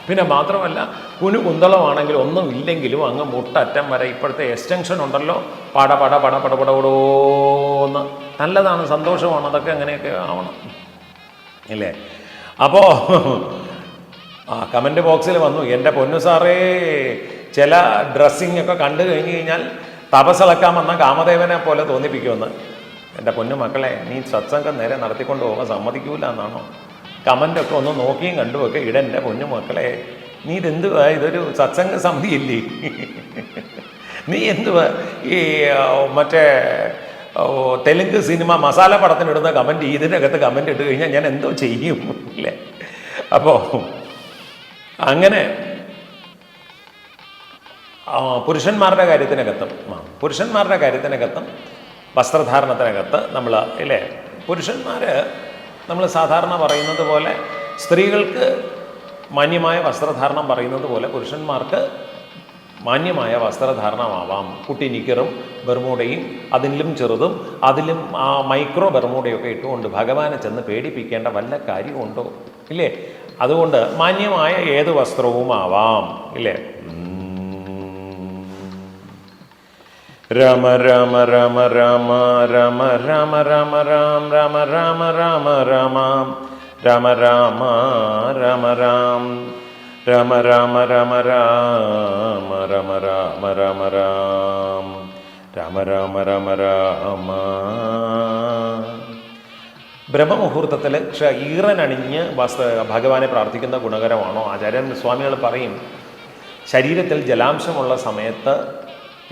പിന്നെ മാത്രമല്ല കുനു കുന്തളമാണെങ്കിൽ ഒന്നും ഇല്ലെങ്കിലും അങ്ങ് മുട്ടറ്റം വരെ ഇപ്പോഴത്തെ എക്സ്റ്റൻഷൻ ഉണ്ടല്ലോ. പട പട പട പട പടപടോന്ന് നല്ലതാണ് സന്തോഷമാണ് അതൊക്കെ അങ്ങനെയൊക്കെ ആവണം. ഇല്ലേ? അപ്പോൾ ആ കമന്റ് ബോക്സിൽ വന്നു. എന്റെ പൊന്നു സാറേ ചില ഡ്രസ്സിങ് ഒക്കെ കണ്ടു കഴിഞ്ഞ് കഴിഞ്ഞാൽ തപസ്സിളക്കാൻ വന്ന കാമദേവനെ പോലെ തോന്നിപ്പിക്കുമെന്ന്. എന്റെ പൊന്നു മക്കളെ നീ സത്സംഗം നേരെ നടത്തിക്കൊണ്ട് പോകാൻ സമ്മതിക്കൂല എന്നാണോ? കമന്റൊക്കെ ഒന്ന് നോക്കിയും കണ്ടുമൊക്കെ ഇട എന്റെ പൊന്നു മക്കളെ. നീ ഇതെന്തുവാ? ഇതൊരു സത്സംഗ സമിതിയില്ലേ? നീ എന്തുവാ? ഈ മറ്റേ തെലുങ്ക് സിനിമ മസാല പടത്തിനിടുന്ന കമന്റ് ഇതിനകത്ത് കമന്റ് ഇട്ട് കഴിഞ്ഞാൽ ഞാൻ എന്തോ ചെയ്യും? അല്ലേ? അപ്പോൾ അങ്ങനെ പുരുഷന്മാരുടെ കാര്യത്തിനകത്തും പുരുഷന്മാരുടെ കാര്യത്തിനകത്തും വസ്ത്രധാരണത്തിനകത്ത് നമ്മൾ ഇല്ലേ? പുരുഷന്മാർ നമ്മൾ സാധാരണ പറയുന്നത് പോലെ സ്ത്രീകൾക്ക് മാന്യമായ വസ്ത്രധാരണം പറയുന്നത് പോലെ പുരുഷന്മാർക്ക് മാന്യമായ വസ്ത്രധാരണമാവാം. കുട്ടി നിക്കറും ബെർമൂടയും അതിലും ചെറുതും അതിലും ആ മൈക്രോ ബെർമൂടയൊക്കെ ഇട്ടുകൊണ്ട് ഭഗവാനെ ചെന്ന് പേടിപ്പിക്കേണ്ട വല്ല കാര്യമുണ്ടോ? ഇല്ലേ? അതുകൊണ്ട് മാന്യമായ ഏത് വസ്ത്രവും ആവാം ഇല്ലേ രമ രാമ രാമ രാമ രാമ രാമ രാമ രാമ രാം രാമ രാമ രാമ രാമ രാമ രാമ രാമ രാം രാമ രാമ രാമ രാമ രാമ രാമ രാമ രാം രാമ രാമ രാമ രാമ ബ്രഹ്മമുഹൂർത്തത്തിൽ ഈറനണിഞ്ഞ് ഭഗവാനെ പ്രാർത്ഥിക്കുന്ന ഗുണകരമാണോ? ആചാര്യൻ സ്വാമികൾ പറയും ശരീരത്തിൽ ജലാംശമുള്ള സമയത്ത്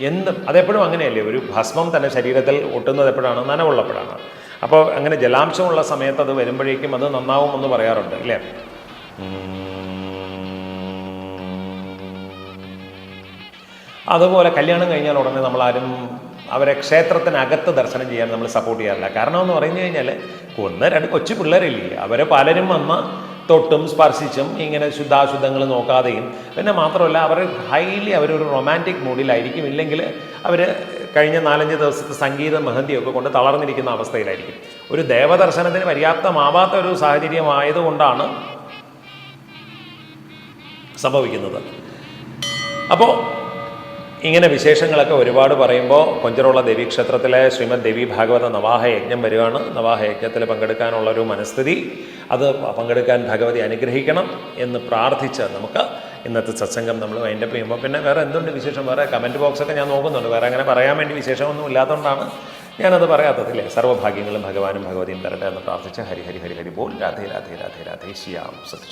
എന്ത് അതെപ്പോഴും അങ്ങനെയല്ലേ? ഒരു ഭസ്മം തന്നെ ശരീരത്തിൽ ഒട്ടുന്നത് എപ്പോഴാണ്? നനവുള്ളപ്പോഴാണ്. അപ്പോൾ അങ്ങനെ ജലാംശമുള്ള സമയത്ത് അത് വരുമ്പോഴേക്കും അത് നന്നാവുമെന്ന് പറയാറുണ്ട് അല്ലേ അതുപോലെ കല്യാണം കഴിഞ്ഞാൽ ഉടനെ നമ്മളാരും അവരെ ക്ഷേത്രത്തിനകത്ത് ദർശനം ചെയ്യാൻ നമ്മൾ സപ്പോർട്ട് ചെയ്യാറില്ല. കാരണം എന്ന് പറഞ്ഞു കഴിഞ്ഞാൽ ഒന്ന് രണ്ട് കൊച്ചു പിള്ളേരില്ലേ അവരെ പലരും വന്ന തൊട്ടും സ്പർശിച്ചും ഇങ്ങനെ ശുദ്ധാശുദ്ധങ്ങൾ നോക്കാതെയും. പിന്നെ മാത്രമല്ല അവർ ഹൈലി അവരൊരു റൊമാന്റിക് മൂഡിലായിരിക്കും ഇല്ലെങ്കിൽ അവർ കഴിഞ്ഞ നാലഞ്ച് ദിവസത്തെ സംഗീത മെഹന്തിയൊക്കെ കൊണ്ട് തളർന്നിരിക്കുന്ന അവസ്ഥയിലായിരിക്കും. ഒരു ദേവദർശനത്തിന് പര്യാപ്തമാവാത്ത ഒരു സാഹചര്യമായതുകൊണ്ടാണ് സംഭവിക്കുന്നത്. അപ്പോൾ ഇങ്ങനെ വിശേഷങ്ങളൊക്കെ ഒരുപാട് പറയുമ്പോൾ കൊഞ്ചറുള്ള ദേവീക്ഷേത്രത്തിലെ ശ്രീമദ് ദേവി ഭാഗവത നവാഹ യജ്ഞം വരികയാണ്. നവാഹ യജ്ഞത്തിൽ പങ്കെടുക്കാനുള്ള ഒരു മനസ്ഥിതി. അത് പങ്കെടുക്കാൻ ഭഗവതി അനുഗ്രഹിക്കണം എന്ന് പ്രാർത്ഥിച്ച് നമുക്ക് ഇന്നത്തെ സത്സംഗം നമ്മൾ വൈൻഡപ്പ് ചെയ്യുമ്പോൾ പിന്നെ വേറെ എന്തുണ്ട് വിശേഷം? വേറെ കമന്റ് ബോക്സൊക്കെ ഞാൻ നോക്കുന്നുണ്ട്. വേറെ അങ്ങനെ പറയാൻ വേണ്ടി വിശേഷമൊന്നും ഇല്ലാത്തതുകൊണ്ടാണ് ഞാനത് പറയാത്തതില്ലേ സർവഭാഗ്യങ്ങളും ഭഗവാനും ഭഗവതിയും തരട്ടെ എന്ന് പ്രാർത്ഥിച്ച് ഹരി ഹരി ഹരി ഹരി ബോൾ. രാധേ രാധേ രാധേ രാധേ. ശ്യാം സത്